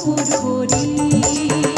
ফুল করি।